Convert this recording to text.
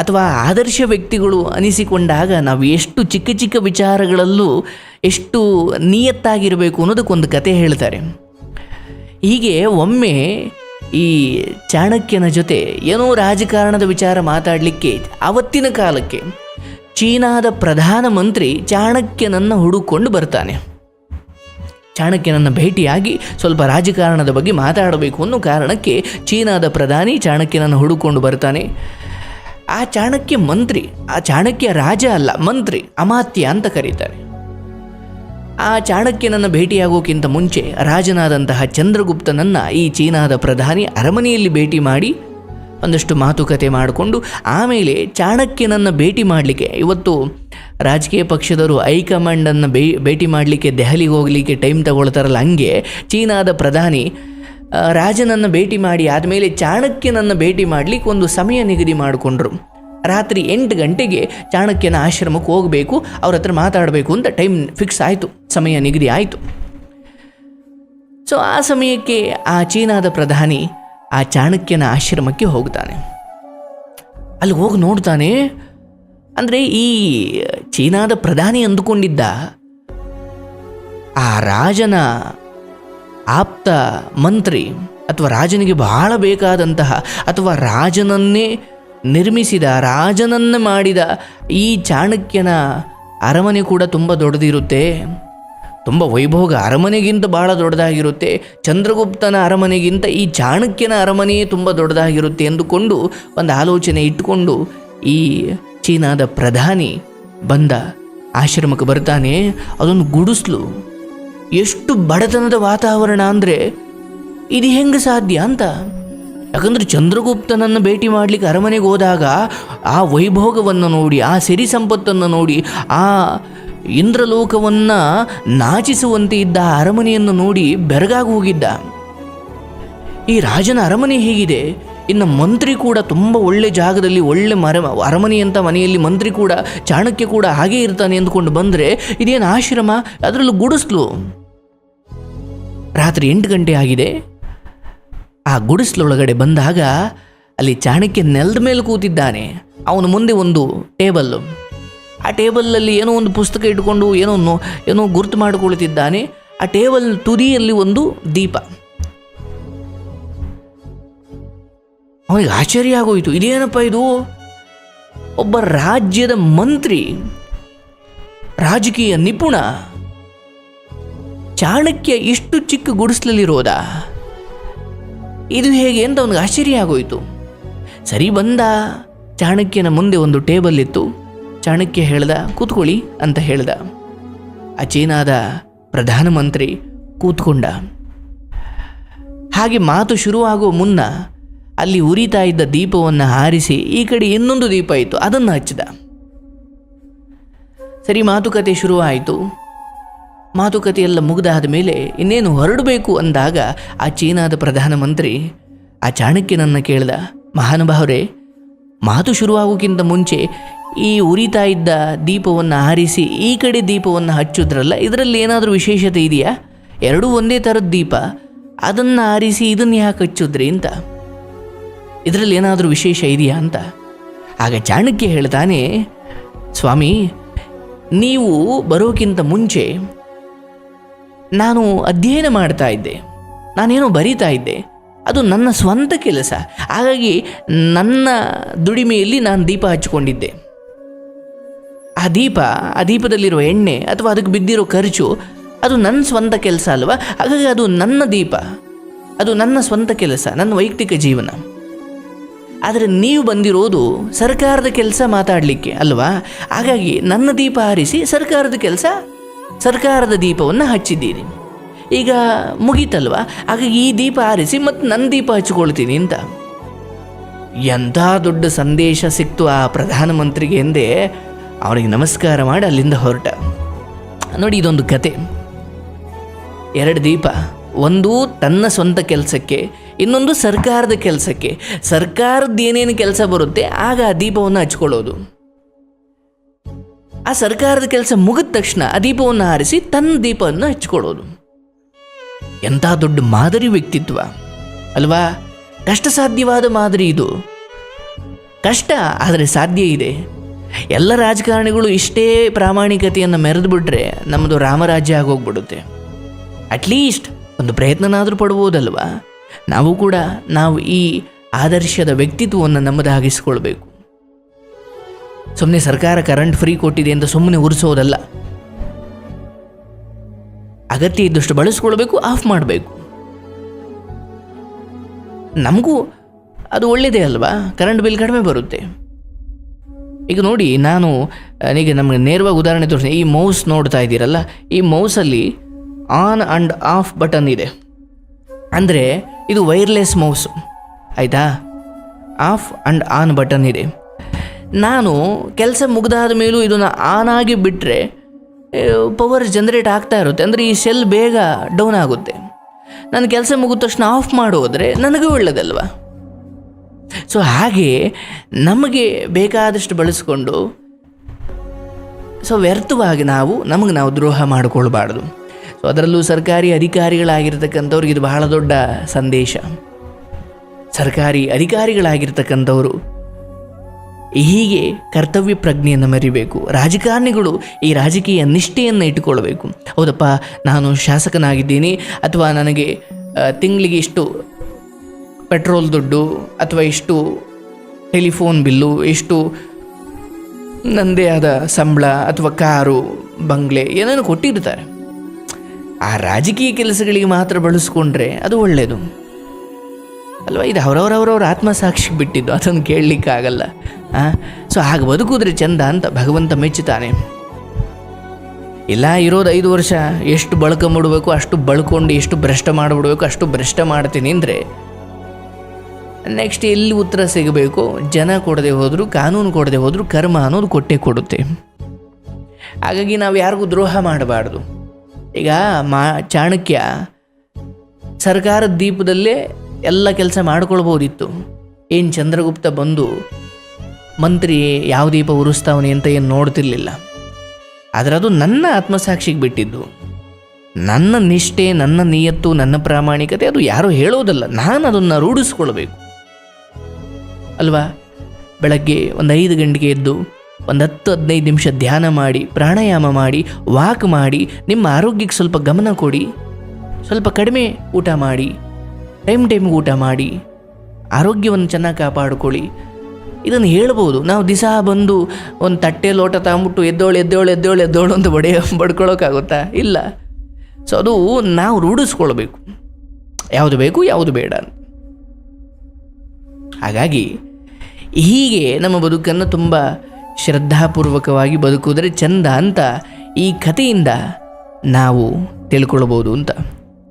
ಅಥವಾ ಆದರ್ಶ ವ್ಯಕ್ತಿಗಳು ಅನಿಸಿಕೊಂಡಾಗ ನಾವು ಎಷ್ಟು ಚಿಕ್ಕ ಚಿಕ್ಕ ವಿಚಾರಗಳಲ್ಲೂ ಎಷ್ಟು ನಿಯತ್ತಾಗಿರಬೇಕು ಅನ್ನೋದಕ್ಕೊಂದು ಕತೆ ಹೇಳ್ತಾರೆ. ಹೀಗೆ ಒಮ್ಮೆ ಈ ಚಾಣಕ್ಯನ ಜೊತೆ ಏನೋ ರಾಜಕಾರಣದ ವಿಚಾರ ಮಾತಾಡಲಿಕ್ಕೆ ಆವತ್ತಿನ ಕಾಲಕ್ಕೆ ಚೀನಾದ ಪ್ರಧಾನಮಂತ್ರಿ ಚಾಣಕ್ಯನನ್ನು ಹುಡುಕೊಂಡು ಬರ್ತಾನೆ. ಚಾಣಕ್ಯನನ್ನು ಭೇಟಿಯಾಗಿ ಸ್ವಲ್ಪ ರಾಜಕಾರಣದ ಬಗ್ಗೆ ಮಾತಾಡಬೇಕು ಅನ್ನೋ ಕಾರಣಕ್ಕೆ ಚೀನಾದ ಪ್ರಧಾನಿ ಚಾಣಕ್ಯನನ್ನು ಹುಡುಕೊಂಡು ಬರ್ತಾನೆ. ಆ ಚಾಣಕ್ಯ ಮಂತ್ರಿ, ಆ ಚಾಣಕ್ಯ ರಾಜ ಅಲ್ಲ, ಮಂತ್ರಿ, ಅಮಾತ್ಯ ಅಂತ ಕರೀತಾರೆ. ಆ ಚಾಣಕ್ಯನನ್ನು ಭೇಟಿಯಾಗೋಕ್ಕಿಂತ ಮುಂಚೆ ರಾಜನಾದಂತಹ ಚಂದ್ರಗುಪ್ತನನ್ನು ಈ ಚೀನಾದ ಪ್ರಧಾನಿ ಅರಮನೆಯಲ್ಲಿ ಭೇಟಿ ಮಾಡಿ ಒಂದಷ್ಟು ಮಾತುಕತೆ ಮಾಡಿಕೊಂಡು, ಆಮೇಲೆ ಚಾಣಕ್ಯನನ್ನು ಭೇಟಿ ಮಾಡಲಿಕ್ಕೆ, ಇವತ್ತು ರಾಜಕೀಯ ಪಕ್ಷದವರು ಹೈಕಮಾಂಡನ್ನು ಭೇಟಿ ಮಾಡಲಿಕ್ಕೆ ದೆಹಲಿಗೆ ಹೋಗಲಿಕ್ಕೆ ಟೈಮ್ ತಗೊಳ್ತಾರಲ್ಲ ಹಂಗೆ, ಚೀನಾದ ಪ್ರಧಾನಿ ರಾಜನನ್ನು ಭೇಟಿ ಮಾಡಿ ಆದಮೇಲೆ ಚಾಣಕ್ಯನನ್ನು ಭೇಟಿ ಮಾಡಲಿಕ್ಕೆ ಒಂದು ಸಮಯ ನಿಗದಿ ಮಾಡಿಕೊಂಡ್ರು. ರಾತ್ರಿ ಎಂಟು ಗಂಟೆಗೆ ಚಾಣಕ್ಯನ ಆಶ್ರಮಕ್ಕೆ ಹೋಗಬೇಕು, ಅವ್ರ ಹತ್ರ ಮಾತಾಡಬೇಕು ಅಂತ ಟೈಮ್ ಫಿಕ್ಸ್ ಆಯಿತು, ಸಮಯ ನಿಗದಿ ಆಯಿತು. ಸೊ, ಆ ಸಮಯಕ್ಕೆ ಆ ಚೀನಾದ ಪ್ರಧಾನಿ ಆ ಚಾಣಕ್ಯನ ಆಶ್ರಮಕ್ಕೆ ಹೋಗ್ತಾನೆ. ಅಲ್ಲಿ ಹೋಗಿ ನೋಡ್ತಾನೆ, ಅಂದರೆ ಈ ಚೀನಾದ ಪ್ರಧಾನಿ ಅಂದುಕೊಂಡಿದ್ದ ಆ ರಾಜನ ಆಪ್ತ ಮಂತ್ರಿ ಅಥವಾ ರಾಜನಿಗೆ ಬಹಳ ಬೇಕಾದಂತಹ ಅಥವಾ ರಾಜನನ್ನೇ ನಿರ್ಮಿಸಿದ, ರಾಜನನ್ನು ಮಾಡಿದ ಈ ಚಾಣಕ್ಯನ ಅರಮನೆ ಕೂಡ ತುಂಬ ದೊಡ್ಡದಿರುತ್ತೆ. ತುಂಬ ವೈಭೋಗ ಅರಮನೆಗಿಂತ ಬಹಳ ದೊಡ್ಡದಾಗಿರುತ್ತೆ. ಚಂದ್ರಗುಪ್ತನ ಅರಮನೆಗಿಂತ ಈ ಚಾಣಕ್ಯನ ಅರಮನೆಯೇ ತುಂಬ ದೊಡ್ಡದಾಗಿರುತ್ತೆ ಎಂದುಕೊಂಡು ಒಂದು ಆಲೋಚನೆ ಇಟ್ಟುಕೊಂಡು ಈ ಚೀನಾದ ಪ್ರಧಾನಿ ಬಂದ ಆಶ್ರಮಕ್ಕೆ ಬರ್ತಾನೆ. ಅದೊಂದು ಗುಡಿಸ್ಲು. ಎಷ್ಟು ಬಡತನದ ವಾತಾವರಣ ಅಂದರೆ ಇದು ಹೆಂಗೆ ಸಾಧ್ಯ ಅಂತ? ಯಾಕಂದ್ರೆ ಚಂದ್ರಗುಪ್ತನನ್ನು ಭೇಟಿ ಮಾಡಲಿಕ್ಕೆ ಅರಮನೆಗೆ ಹೋದಾಗ ಆ ವೈಭೋಗವನ್ನು ನೋಡಿ, ಆ ಸಿರಿ ಸಂಪತ್ತನ್ನು ನೋಡಿ, ಆ ಇಂದ್ರಲೋಕವನ್ನು ನಾಚಿಸುವಂತೆ ಇದ್ದ ಆ ಅರಮನೆಯನ್ನು ನೋಡಿ ಬೆರಗಾಗಿ ಹೋಗಿದ್ದ. ಈ ರಾಜನ ಅರಮನೆ ಹೇಗಿದೆ? ಇನ್ನು ಮಂತ್ರಿ ಕೂಡ ತುಂಬ ಒಳ್ಳೆ ಜಾಗದಲ್ಲಿ ಒಳ್ಳೆ ಮರ ಅರಮನೆಯಂಥ ಮನೆಯಲ್ಲಿ ಮಂತ್ರಿ ಕೂಡ, ಚಾಣಕ್ಯ ಕೂಡ ಹಾಗೇ ಇರ್ತಾನೆ ಅಂದ್ಕೊಂಡು ಬಂದರೆ ಇದೇನು ಆಶ್ರಮ? ಅದರಲ್ಲೂ ಗುಡಿಸ್ಲು. ರಾತ್ರಿ ಎಂಟು ಗಂಟೆ ಆಗಿದೆ. ಆ ಗುಡಿಸ್ಲೊಳಗಡೆ ಬಂದಾಗ ಅಲ್ಲಿ ಚಾಣಕ್ಯ ನೆಲದ ಮೇಲೆ ಕೂತಿದ್ದಾನೆ. ಅವನ ಮುಂದೆ ಒಂದು ಟೇಬಲ್. ಆ ಟೇಬಲಲ್ಲಿ ಏನೋ ಒಂದು ಪುಸ್ತಕ ಇಟ್ಕೊಂಡು ಏನೋ ಏನೋ ಗುರುತು ಮಾಡಿಕೊಳ್ತಿದ್ದಾನೆ ಆ ಟೇಬಲ್ ತುದಿಯಲ್ಲಿ ಒಂದು ದೀಪ. ಅವನಿಗೆ ಆಶ್ಚರ್ಯ ಆಗೋಯಿತು. ಇದೇನಪ್ಪ ಇದು? ಒಬ್ಬ ರಾಜ್ಯದ ಮಂತ್ರಿ. ರಾಜಕೀಯ ನಿಪುಣ. ಚಾಣಕ್ಯ ಇಷ್ಟು ಚಿಕ್ಕ ಗುಡಿಸ್ಲಲ್ಲಿರೋದ ಇದು ಹೇಗೆ ಅಂತ ಅವನಿಗೆ ಆಶ್ಚರ್ಯ ಆಗೋಯಿತು. ಸರಿ ಬಂದ, ಚಾಣಕ್ಯನ ಮುಂದೆ ಒಂದು ಟೇಬಲ್ ಇತ್ತು. ಚಾಣಕ್ಯ ಹೇಳ್ದ, ಕೂತ್ಕೊಳ್ಳಿ ಅಂತ ಹೇಳ್ದ. ಆ ಚೀನಾದ ಪ್ರಧಾನಮಂತ್ರಿ ಕೂತ್ಕೊಂಡ. ಹಾಗೆ ಮಾತು ಶುರುವಾಗುವ ಮುನ್ನ ಅಲ್ಲಿ ಉರಿತಾ ಇದ್ದ ದೀಪವನ್ನು ಹಾರಿಸಿ ಈ ಕಡೆ ಇನ್ನೊಂದು ದೀಪ ಇತ್ತು, ಅದನ್ನು ಹಚ್ಚಿದ. ಸರಿ, ಮಾತುಕತೆ ಶುರುವಾಯಿತು. ಮಾತುಕತೆ ಎಲ್ಲ ಮುಗಿದಾದ ಮೇಲೆ ಇನ್ನೇನು ಹೊರಡಬೇಕು ಅಂದಾಗ ಆ ಚೀನಾದ ಪ್ರಧಾನಮಂತ್ರಿ ಆ ಚಾಣಕ್ಯನನ್ನು ಕೇಳ್ದ ಮಹಾನುಭಾವರೇ ಮಾತು ಶುರುವಾಗೋಕ್ಕಿಂತ ಮುಂಚೆ ಈ ಉರಿತಾ ಇದ್ದ ದೀಪವನ್ನು ಆರಿಸಿ ಈ ಕಡೆ ದೀಪವನ್ನು ಹಚ್ಚುದ್ರಲ್ಲ, ಇದರಲ್ಲಿ ಏನಾದರೂ ವಿಶೇಷತೆ ಇದೆಯಾ? ಎರಡೂ ಒಂದೇ ಥರದ ದೀಪ, ಅದನ್ನು ಆರಿಸಿ ಇದನ್ನು ಯಾಕೆ ಹಚ್ಚಿದ್ರಿ? ಅಂತ. ಇದರಲ್ಲಿ ಏನಾದರೂ ವಿಶೇಷ ಇದೆಯಾ ಅಂತ. ಆಗ ಚಾಣಕ್ಯ ಹೇಳ್ತಾನೆ ಸ್ವಾಮಿ, ನೀವು ಬರೋಕ್ಕಿಂತ ಮುಂಚೆ ನಾನು ಅಧ್ಯಯನ ಮಾಡ್ತಾ ಇದ್ದೆ. ನಾನೇನೋ ಬರೀತಾ ಇದ್ದೆ. ಅದು ನನ್ನ ಸ್ವಂತ ಕೆಲಸ. ಹಾಗಾಗಿ ನನ್ನ ದುಡಿಮೆಯಲ್ಲಿ ನಾನು ದೀಪ ಹಚ್ಚಿಕೊಂಡಿದ್ದೆ ಆ ದೀಪ, ಆ ದೀಪದಲ್ಲಿರುವ ಎಣ್ಣೆ ಅಥವಾ ಅದಕ್ಕೆ ಬಿದ್ದಿರೋ ಖರ್ಚು, ಅದು ನನ್ನ ಸ್ವಂತ ಕೆಲಸ ಅಲ್ವಾ? ಹಾಗಾಗಿ ಅದು ನನ್ನ ದೀಪ. ಅದು ನನ್ನ ಸ್ವಂತ ಕೆಲಸ, ನನ್ನ ವೈಯಕ್ತಿಕ ಜೀವನ. ಆದರೆ ನೀವು ಬಂದಿರೋದು ಸರ್ಕಾರದ ಕೆಲಸ ಮಾತಾಡಲಿಕ್ಕೆ ಅಲ್ವಾ? ಹಾಗಾಗಿ ನನ್ನ ದೀಪ ಹಾರಿಸಿ ಸರ್ಕಾರದ ಕೆಲಸ ಸರ್ಕಾರದ ದೀಪವನ್ನು ಹಚ್ಚಿದ್ದೀರಿ. ಈಗ ಮುಗೀತಲ್ವಾ? ಹಾಗಾಗಿ ಈ ದೀಪ ಆರಿಸಿ ಮತ್ತು ನನ್ನ ದೀಪ ಹಚ್ಕೊಳ್ತೀನಿ ಅಂತ. ಎಂಥ ದೊಡ್ಡ ಸಂದೇಶ ಸಿಕ್ತು ಆ ಪ್ರಧಾನಮಂತ್ರಿಗೆ ಎಂದೇ ಅವನಿಗೆ ನಮಸ್ಕಾರ ಮಾಡಿ ಅಲ್ಲಿಂದ ಹೊರಟ. ನೋಡಿ ಇದೊಂದು ಕತೆ. ಎರಡು ದೀಪ, ಒಂದು ತನ್ನ ಸ್ವಂತ ಕೆಲಸಕ್ಕೆ, ಇನ್ನೊಂದು ಸರ್ಕಾರದ ಕೆಲಸಕ್ಕೆ. ಸರ್ಕಾರದ ಏನೇನು ಕೆಲಸ ಬರುತ್ತೆ, ಆಗ ಆ ದೀಪವನ್ನು ಹಚ್ಕೊಳ್ಳೋದು ಆ ಸರ್ಕಾರದ ಕೆಲಸ ಮುಗಿದ ತಕ್ಷಣ ಆ ದೀಪವನ್ನು ಹಾರಿಸಿ ತನ್ನ ದೀಪವನ್ನು ಹಚ್ಕೊಳ್ಳೋದು ಎಂಥ ದೊಡ್ಡ ಮಾದರಿ ವ್ಯಕ್ತಿತ್ವ, ಅಲ್ವಾ? ಕಷ್ಟ ಸಾಧ್ಯವಾದ ಮಾದರಿ ಇದು. ಕಷ್ಟ ಆದರೆ ಸಾಧ್ಯ ಇದೆ. ಎಲ್ಲ ರಾಜಕಾರಣಿಗಳು ಇಷ್ಟೇ ಪ್ರಾಮಾಣಿಕತೆಯನ್ನು ಮೆರೆದು ಬಿಟ್ರೆ ನಮ್ಮದು ರಾಮರಾಜ್ಯ ಆಗೋಗ್ಬಿಡುತ್ತೆ. ಅಟ್ಲೀಸ್ಟ್ ಒಂದು ಪ್ರಯತ್ನನಾದರೂ ಪಡ್ಬೋದಲ್ವಾ? ನಾವು ಕೂಡ ನಾವು ಈ ಆದರ್ಶದ ವ್ಯಕ್ತಿತ್ವವನ್ನು ನಮ್ಮದಾಗಿಸ್ಕೊಳ್ಬೇಕು. ಸುಮ್ಮನೆ ಸರ್ಕಾರ ಕರೆಂಟ್ ಫ್ರೀ ಕೊಟ್ಟಿದೆ ಅಂತ ಸುಮ್ಮನೆ ಉರಿಸೋದಲ್ಲ. ಅಗತ್ಯ ಇದ್ದಷ್ಟು ಬಳಸ್ಕೊಳ್ಬೇಕು ಆಫ್ ಮಾಡಬೇಕು. ನಮಗೂ ಅದು ಒಳ್ಳೆಯದೇ ಅಲ್ವಾ? ಕರೆಂಟ್ ಬಿಲ್ ಕಡಿಮೆ ಬರುತ್ತೆ. ಈಗ ನೋಡಿ, ನಾನು ಈಗ ನಮಗೆ ನೇರವಾಗಿ ಉದಾಹರಣೆ ತೋರಿಸಿ ಈ ಮೌಸ್ ನೋಡ್ತಾ ಇದ್ದೀರಲ್ಲ, ಈ ಮೌಸಲ್ಲಿ ಆನ್ ಆ್ಯಂಡ್ ಆಫ್ ಬಟನ್ ಇದೆ. ಅಂದರೆ ಇದು ವೈರ್ಲೆಸ್ ಮೌಸ್ ಆಯಿತಾ? ಆಫ್ ಆ್ಯಂಡ್ ಆನ್ ಬಟನ್ ಇದೆ. ನಾನು ಕೆಲಸ ಮುಗ್ದಾದ ಮೇಲೂ ಇದನ್ನು ಆನ್ ಆಗಿ ಬಿಟ್ಟರೆ ಪವರ್ ಜನರೇಟ್ ಆಗ್ತಾ ಇರುತ್ತೆ. ಅಂದರೆ ಈ ಸೆಲ್ ಬೇಗ ಡೌನ್ ಆಗುತ್ತೆ. ನಾನು ಕೆಲಸ ಮುಗಿದ ತಕ್ಷಣ ಆಫ್ ಮಾಡೋದ್ರೆ ನನಗೂ ಒಳ್ಳೆಯದಲ್ವ ಸೊ ಹಾಗೆ ನಮಗೆ ಬೇಕಾದಷ್ಟು ಬಳಸಿಕೊಂಡು ಸೊ ವ್ಯರ್ಥವಾಗಿ ನಾವು, ನಮಗೆ ನಾವು ದ್ರೋಹ ಮಾಡಿಕೊಳ್ಬಾರ್ದು. ಸೊ ಅದರಲ್ಲೂ ಸರ್ಕಾರಿ ಅಧಿಕಾರಿಗಳಾಗಿರ್ತಕ್ಕಂಥವ್ರಿಗೆ ಇದು ಬಹಳ ದೊಡ್ಡ ಸಂದೇಶ. ಸರ್ಕಾರಿ ಅಧಿಕಾರಿಗಳಾಗಿರ್ತಕ್ಕಂಥವರು ಹೀಗೆ ಕರ್ತವ್ಯ ಪ್ರಜ್ಞೆಯನ್ನು ಮರಿಬೇಕು. ರಾಜಕಾರಣಿಗಳು ಈ ರಾಜಕೀಯ ನಿಷ್ಠೆಯನ್ನು ಇಟ್ಟುಕೊಳ್ಬೇಕು ಹೌದಪ್ಪ, ನಾನು ಶಾಸಕನಾಗಿದ್ದೀನಿ. ಅಥವಾ ನನಗೆ ತಿಂಗಳಿಗೆ ಇಷ್ಟು ಪೆಟ್ರೋಲ್ ದುಡ್ಡು, ಅಥವಾ ಇಷ್ಟು ಟೆಲಿಫೋನ್ ಬಿಲ್ಲು, ಇಷ್ಟು ನನ್ನದೇ ಆದ ಸಂಬಳ, ಅಥವಾ ಕಾರು, ಬಂಗ್ಲೆ, ಏನೇನು ಕೊಟ್ಟಿರ್ತಾರೆ. ಆ ರಾಜಕೀಯ ಕೆಲಸಗಳಿಗೆ ಮಾತ್ರ ಬಳಸ್ಕೊಂಡ್ರೆ ಅದು ಒಳ್ಳೆಯದು ಅಲ್ವಾ? ಇದು ಆತ್ಮ ಸಾಕ್ಷಿ ಬಿಟ್ಟಿದ್ದು, ಅದನ್ನು ಕೇಳಲಿಕ್ಕಾಗಲ್ಲ ಸೊ ಹಾಗೆ ಬದುಕಿದ್ರೆ ಚಂದ ಅಂತ ಭಗವಂತ ಮೆಚ್ಚುತ್ತಾನೆ ಇಲ್ಲ, ಇರೋದು ಐದು ವರ್ಷ, ಎಷ್ಟು ಬಳಕೊಂಬಿಡ್ಬೇಕು ಅಷ್ಟು ಬಳ್ಕೊಂಡು ಎಷ್ಟು ಭ್ರಷ್ಟ ಮಾಡಿಬಿಡ್ಬೇಕು, ಅಷ್ಟು ಭ್ರಷ್ಟ ಮಾಡ್ತೀನಿ ಅಂದರೆ ನೆಕ್ಸ್ಟ್ ಎಲ್ಲಿ ಉತ್ತರ ಸಿಗಬೇಕು? ಜನ ಕೊಡದೆ ಹೋದರೂ, ಕಾನೂನು ಕೊಡದೆ ಹೋದರೂ, ಕರ್ಮ ಅನ್ನೋದು ಕೊಟ್ಟೇ ಕೊಡುತ್ತೆ. ಹಾಗಾಗಿ ನಾವು ಯಾರಿಗೂ ದ್ರೋಹ ಮಾಡಬಾರ್ದು. ಈಗ ಮಾ, ಚಾಣಕ್ಯ ಸರ್ಕಾರದ ದೀಪದಲ್ಲೇ ಎಲ್ಲ ಕೆಲಸ ಮಾಡ್ಕೊಳ್ಬೋದಿತ್ತು. ಏನು ಚಂದ್ರಗುಪ್ತ ಬಂದು ಮಂತ್ರಿ ಯಾವ ದೀಪ ಉರಿಸ್ತಾವನೆ ಅಂತ ಏನು ನೋಡ್ತಿರ್ಲಿಲ್ಲ. ಆದರೆ ಅದು ನನ್ನ ಆತ್ಮಸಾಕ್ಷಿಗೆ ಬಿಟ್ಟಿದ್ದು. ನನ್ನ ನಿಷ್ಠೆ, ನನ್ನ ನಿಯತ್ತು, ನನ್ನ ಪ್ರಾಮಾಣಿಕತೆ ಅದು ಯಾರೂ ಹೇಳೋದಲ್ಲ. ನಾನು ಅದನ್ನು ರೂಢಿಸ್ಕೊಳ್ಬೇಕು. ಅಲ್ವಾ? ಬೆಳಗ್ಗೆ ಒಂದು ಐದು ಗಂಟೆಗೆ ಎದ್ದು ಒಂದು ಹತ್ತು ಹದಿನೈದು ನಿಮಿಷ ಧ್ಯಾನ ಮಾಡಿ, ಪ್ರಾಣಾಯಾಮ ಮಾಡಿ, ವಾಕ್ ಮಾಡಿ, ನಿಮ್ಮ ಆರೋಗ್ಯಕ್ಕೆ ಸ್ವಲ್ಪ ಗಮನ ಕೊಡಿ, ಸ್ವಲ್ಪ ಕಡಿಮೆ ಊಟ ಮಾಡಿ ಟೈಮ್ ಟೈಮ್ ಊಟ ಮಾಡಿ, ಆರೋಗ್ಯವನ್ನು ಚೆನ್ನಾಗಿ ಕಾಪಾಡಿಕೊಳ್ಳಿ. ಇದನ್ನು ಹೇಳ್ಬೋದು. ನಾವು ದಿಸ ಬಂದು ಒಂದು ತಟ್ಟೆ ಲೋಟ ತಗೊಂಬಿಟ್ಟು ಎದ್ದೋಳು ಎದ್ದೋಳು ಎದ್ದೋಳು ಎದ್ದೋಳು ಅಂತ ಬಡಿಯ ಬಡ್ಕೊಳ್ಳೋಕ್ಕಾಗುತ್ತಾ ಇಲ್ಲ. ಸೊ ಅದು ನಾವು ರೂಢಿಸ್ಕೊಳ್ಬೇಕು. ಯಾವುದು ಬೇಕು, ಯಾವುದು ಬೇಡ ಹಾಗಾಗಿ, ಹೀಗೆ ನಮ್ಮ ಬದುಕನ್ನು ತುಂಬ ಶ್ರದ್ಧಾಪೂರ್ವಕವಾಗಿ ಬದುಕುವುದರೆ ಚಂದ ಅಂತ ಈ ಕಥೆಯಿಂದ ನಾವು ತಿಳ್ಕೊಳ್ಬೋದು ಅಂತ.